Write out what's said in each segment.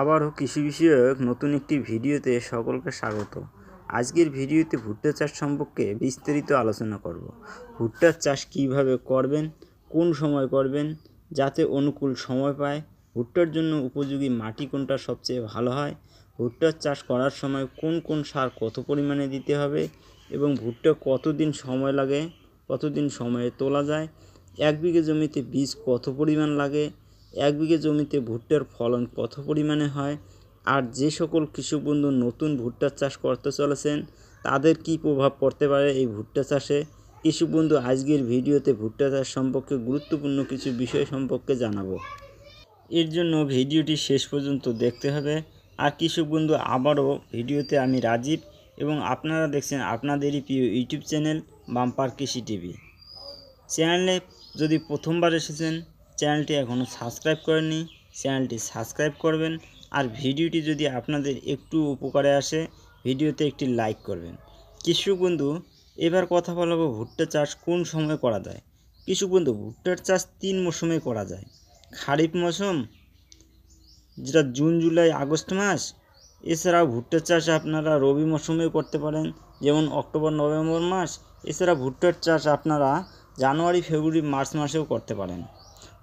আবারও কৃষি বিষয়ক নতুন একটি ভিডিওতে সকলকে স্বাগত। আজকের ভিডিওতে ভুট্টা চাষ সম্পর্কে বিস্তারিত আলোচনা করব। ভুট্টার চাষ কীভাবে করবেন, কোন সময় করবেন, যাতে অনুকূল সময় পায়, ভুট্টার জন্য উপযোগী মাটি কোনটা সবচেয়ে ভালো হয়, ভুট্টার চাষ করার সময় কোন কোন সার কত পরিমাণে দিতে হবে এবং ভুট্টা কতদিন সময় লাগে, কতদিন সময়ে তোলা যায়, এক বিঘে জমিতে বীজ কত পরিমাণ লাগে এক বিঘে জমিতে ভুট্টার ফলন কত পরিমাণে হয়? আর যে সকল কৃষক বন্ধু নতুন ভুট্টার চাষ করতে চলেছেন, তাদের কি প্রভাব পড়তে পারে এই ভুট্টা চাষে? কৃষক বন্ধু, আজকের ভিডিওতে ভুট্টা চাষ সম্পর্কে গুরুত্বপূর্ণ কিছু বিষয় সম্পর্কে জানাব। এর জন্য ভিডিওটি শেষ পর্যন্ত দেখতে হবে। আর কৃষক বন্ধু, আবারও ভিডিওতে আমি রাজীব এবং আপনারা দেখছেন আপনাদেরই প্রিয় YouTube channel bumper Krishi TV. চ্যানেলে যদি প্রথমবার এসেছেন চ্যানেলটি এখনও সাবস্ক্রাইব করেননি, চ্যানেলটি সাবস্ক্রাইব করবেন আর ভিডিওটি যদি আপনাদের একটু উপকারে আসে, ভিডিওতে একটি লাইক করবেন। কৃষক বন্ধু, এবার কথা বলব ভুট্টা চাষ কোন সময় করা যায়? কৃষক বন্ধু ভুট্টার চাষ তিন মৌসুমে করা যায়। খারিফ মৌসুম, যেটা জুন, জুলাই, আগস্ট মাস, এছাড়াও ভুট্টার চাষ আপনারা রবি মৌসুমেও করতে পারেন, যেমন অক্টোবর, নভেম্বর মাস, এছাড়া ভুট্টার চাষ আপনারা জানুয়ারি, ফেব্রুয়ারি, মার্চ মাসেও করতে পারেন।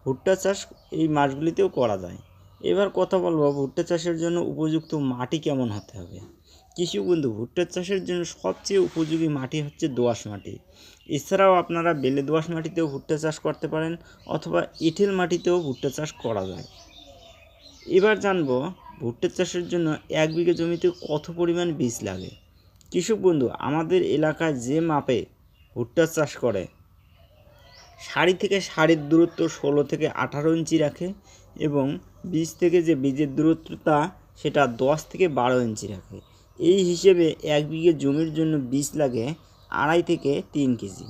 ভুট্টা চাষ এই মাসগুলিতেও করা যায়। এবার কথা বলব ভুট্টা চাষের জন্য উপযুক্ত মাটি কেমন হতে হবে? কৃষি বন্ধু, ভুট্টা চাষের জন্য সবচেয়ে উপযোগী মাটি হচ্ছে দোআঁশ মাটি। এছাড়াও আপনারা বেলে দোআঁশ মাটিতেও ভুট্টা চাষ করতে পারেন অথবা এঁটেল মাটিতেও ভুট্টা চাষ করা যায়। এবার জানব ভুট্টা চাষের জন্য এক বিঘা জমিতে কত পরিমাণ বীজ লাগে? কৃষক বন্ধু, আমাদের এলাকায় যে মাপে ভুট্টা চাষ করে সারি থেকে সারির দূরত্ব ষোলো থেকে আঠারো ইঞ্চি রাখে এবং বীজ থেকে যে বীজের দূরত্বটা, সেটা দশ থেকে বারো ইঞ্চি রাখে। এই হিসেবে এক বিঘে জমির জন্য বীজ লাগে আড়াই থেকে তিন কেজি।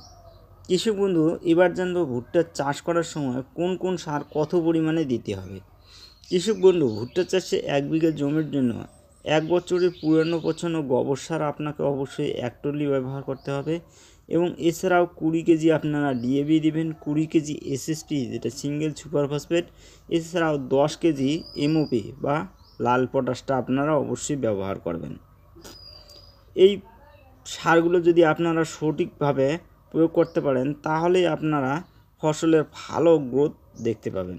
কৃষক বন্ধু, এবার জানব ভুট্টা চাষ করার সময় কোন কোন সার কত পরিমাণে দিতে হবে? কৃষক বন্ধু, ভুট্টা চাষে এক বিঘা জমির জন্য এক বছরের পুরানো পছন্দ গোবর সার আপনাকে অবশ্যই এক টলি ব্যবহার করতে হবে। এবং এছাড়াও কুড়ি কেজি আপনারা ডিএবি দিবেন, কুড়ি কেজি এসএসপি যেটা সিঙ্গেল সুপার ফসফেট এছাড়াও দশ কেজি এমওপি বা লাল পটাশটা আপনারা অবশ্যই ব্যবহার করবেন। এই সারগুলো যদি আপনারা সঠিকভাবে প্রয়োগ করতে পারেন, তাহলে আপনারা ফসলের ভালো গ্রোথ দেখতে পাবেন।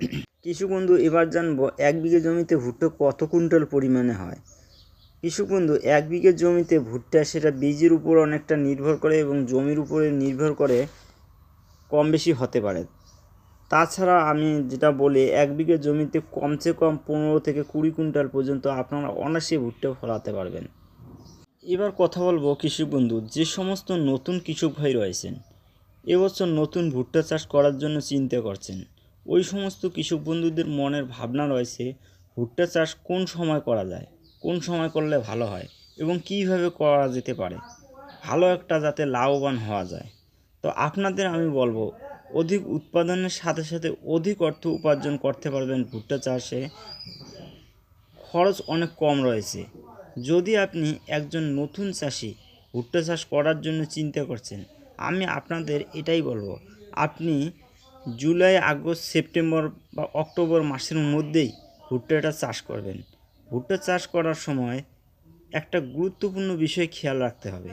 কৃষক বন্ধু এবার জানব এক বিঘে জমিতে ভুট্টা কত কুইন্টাল পরিমাণে হয়? কৃষক বন্ধু, এক বিঘে জমিতে ভুট্টা সেটা বীজের উপর অনেকটা নির্ভর করে এবং জমির উপরে নির্ভর করে কম বেশি হতে পারে। তাছাড়া আমি যেটা বলি, এক বিঘে জমিতে কমসে কম পনেরো থেকে কুড়ি কুইন্টাল পর্যন্ত আপনারা অনায়াসে ভুট্টা ফলাতে পারবেন। এবার কথা বলব কৃষক বন্ধু, যে সমস্ত নতুন কৃষক ভাই রয়েছেন, এবছর নতুন ভুট্টা চাষ করার জন্য চিন্তা করছেন। ওই সমস্ত কৃষক বন্ধুদের মনের ভাবনা রয়েছে, ভুট্টা চাষ কোন সময় করা যায়? কোন সময় করলে ভালো হয় এবং কীভাবে করা যেতে পারে? ভালো একটা যাতে লাভবান হওয়া যায়। তো আপনাদের আমি বলব, অধিক উৎপাদনের সাথে সাথে অধিক অর্থ উপার্জন করতে পারবেন ভুট্টা চাষে। খরচ অনেক কম রয়েছে। যদি আপনি একজন নতুন চাষি ভুট্টা চাষ করার জন্য চিন্তা করছেন, আমি আপনাদের এটাই বলব, আপনি জুলাই, আগস্ট, সেপ্টেম্বর বা অক্টোবর মাসের মধ্যেই ভুট্টাটা চাষ করবেন। ভুট্টা চাষ করার সময় একটা গুরুত্বপূর্ণ বিষয় খেয়াল রাখতে হবে,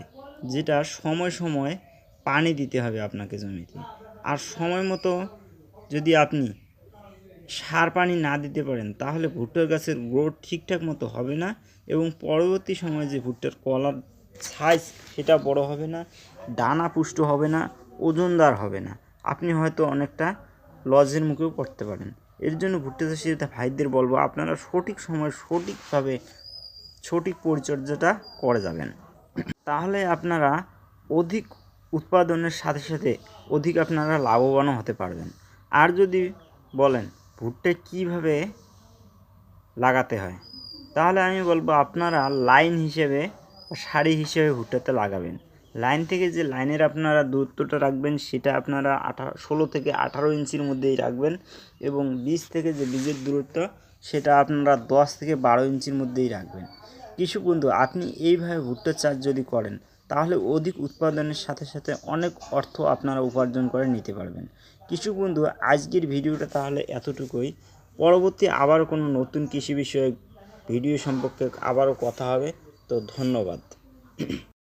যেটা সময় সময় পানি দিতে হবে আপনাকে জমিতে। আর সময় মতো যদি আপনি সার পানি না দিতে পারেন, তাহলে ভুট্টার গাছের গ্রোথ ঠিকঠাক মতো হবে না এবং পরবর্তী সময়ে যে ভুট্টার কলার সাইজ সেটা বড় হবে না, ডানা পুষ্ট হবে না, ওজনদার হবে না। আপনি হয়তো অনেকটা লজের মুখেও পড়তে পারেন। এর জন্য ভুট্টা চাষি ভাইদের বলব, আপনারা সঠিক সময় সঠিকভাবে সঠিক পরিচর্যাটা করে যাবেন। তাহলে আপনারা অধিক উৎপাদনের সাথে সাথে অধিক আপনারা লাভবানও হতে পারবেন। আর যদি বলেন ভুট্টা কীভাবে লাগাতে হয়, তাহলে আমি বলব আপনারা লাইন হিসেবে সারি হিসেবে ভুট্টাতে লাগাবেন। লাইন থেকে যে লাইনের আপনারা দূরত্বটা রাখবেন, সেটা আপনারা আঠারো, ষোলো থেকে আঠারো ইঞ্চির মধ্যেই রাখবেন এবং বীজ থেকে যে বীজের দূরত্ব, সেটা আপনারা দশ থেকে বারো ইঞ্চির মধ্যেই রাখবেন। কৃষক বন্ধু, আপনি এইভাবে ভুট্টা চাষ যদি করেন, তাহলে অধিক উৎপাদনের সাথে সাথে অনেক অর্থ আপনারা উপার্জন করে নিতে পারবেন। কৃষক বন্ধু, আজকের ভিডিওটা তাহলে এতটুকুই। পরবর্তী আবার কোনো নতুন কৃষি বিষয়ক ভিডিও সম্পর্কে আবারও কথা হবে। তো ধন্যবাদ।